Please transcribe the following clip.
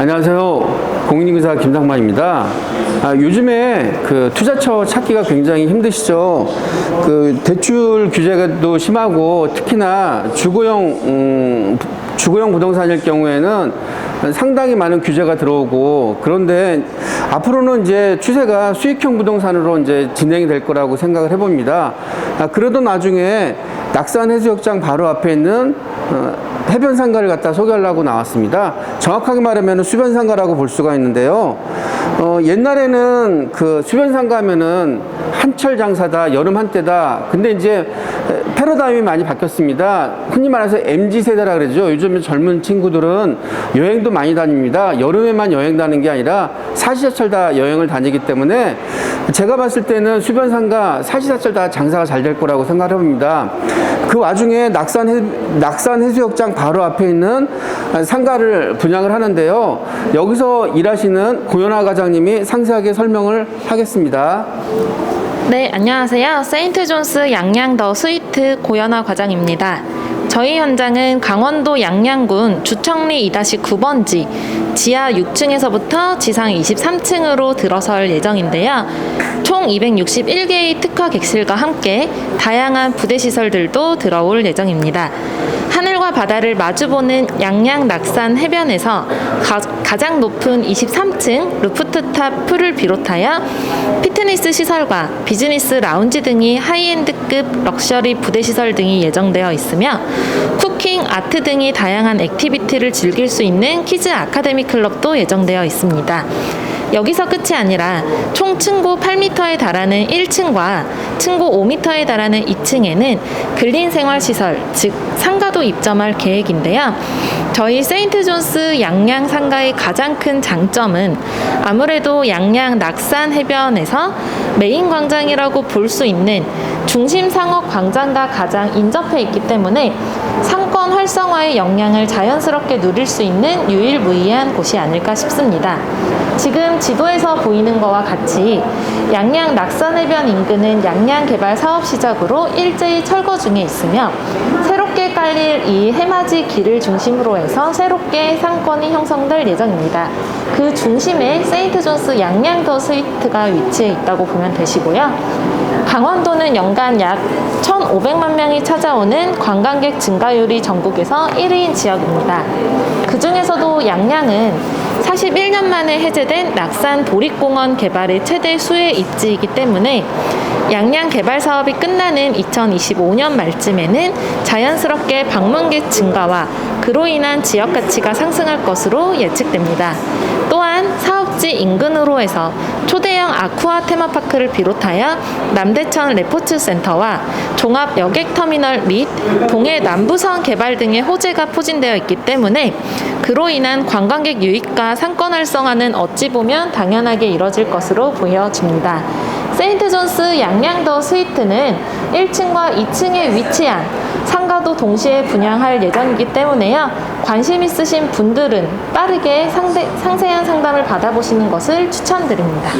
안녕하세요. 공인인구사 김상만입니다. 아, 요즘에 그 투자처 찾기가 굉장히 힘드시죠. 그 대출 규제가 또 심하고 특히나 주거용 음, 주거용 부동산일 경우에는 상당히 많은 규제가 들어오고 그런데 앞으로는 이제 추세가 수익형 부동산으로 이제 진행이 될 거라고 생각을 해봅니다. 아, 그러던 나중에 낙산 해수욕장 바로 앞에 있는 어, 해변 상가를 갖다 소개하려고 나왔습니다. 정확하게 말하면 수변 상가라고 볼 수가 있는데요. 어, 옛날에는 그 수변 상가면은 한철 장사다, 여름 한때다. 근데 이제 패러다임이 많이 바뀌었습니다. 흔히 말해서 MZ 세대라 그러죠. 요즘 젊은 친구들은 여행도 많이 다닙니다. 여름에만 여행 다니는 게 아니라 사시사철 다 여행을 다니기 때문에 제가 봤을 때는 수변 상가 사시사철 다 장사가 잘 될 거라고 생각을 합니다. 그 와중에 낙산 해, 낙산 해수욕장 바로 앞에 있는 상가를 분양을 하는데요. 여기서 일하시는 고연아 과장님이 상세하게 설명을 하겠습니다. 네, 안녕하세요. 세인트 존스 양양 더 스위트 고연아 과장입니다. 저희 현장은 강원도 양양군 주청리 2-9번지 지하 6층에서부터 지상 23층으로 들어설 예정인데요. 총 261개의 특화 객실과 함께 다양한 부대 시설들도 들어올 예정입니다. 하늘과 바다를 마주보는 양양 낙산 해변에서 가, 장 높은 23층 루프트탑 풀을 비롯하여 피트니스 시설과 비즈니스 라운지 등이 하이엔드급 럭셔리 부대 시설 등이 예정되어 있으며 쿠킹, 아트 등이 다양한 액티비티를 즐길 수 있는 키즈 아카데미 클럽도 예정되어 있습니다. 여기서 끝이 아니라 총 층고 8m에 달하는 1층과 층고 5m에 달하는 2층에는 근린 생활 시설, 즉 상가도 입점할 계획인데요. 저희 세인트 존스 양양 상가의 가장 큰 장점은 아무래도 양양 낙산 해변에서 메인 광장이라고 볼 수 있는 중심 상업 광장과 가장 인접해 있기 때문에 상권 활성화의 영향을 자연스럽게 누릴 수 있는 유일무이한 곳이 아닐까 싶습니다. 지금 지도에서 보이는 것과 같이 양양 낙산해변 인근은 양양 개발 사업 시작으로 일제히 철거 중에 있으며 새롭게 깔릴 이 해맞이 길을 중심으로 해서 새롭게 상권이 형성될 예정입니다. 그 중심에 세인트 존스 양양 더 스위트가 위치해 있다고 보면 되시고요. 강원도는 연간 약 1,500만 명이 찾아오는 관광객 증가율이 전국에서 1위인 지역입니다. 그 중에서도 양양은 41년 만에 해제된 낙산 보릿공원 개발의 최대 수혜 입지이기 때문에 양양 개발 사업이 끝나는 2025년 말쯤에는 자연스럽게 방문객 증가와 그로 인한 지역 가치가 상승할 것으로 예측됩니다. 또한 사업지 인근으로 해서 초대형 아쿠아 테마파크를 비롯하여 남대천 레포츠 센터와 종합 여객 터미널 및 동해 남부선 개발 등의 호재가 포진되어 있기 때문에 그로 인한 관광객 유입과 상권 활성화는 어찌 보면 당연하게 이뤄질 것으로 보여집니다. 세인트 존스 양양더 스위트는 1층과 2층에 위치한 상가도 동시에 분양할 예정이기 때문에요. 관심 있으신 분들은 빠르게 상대, 상세한 상담을 받아보시는 것을 추천드립니다.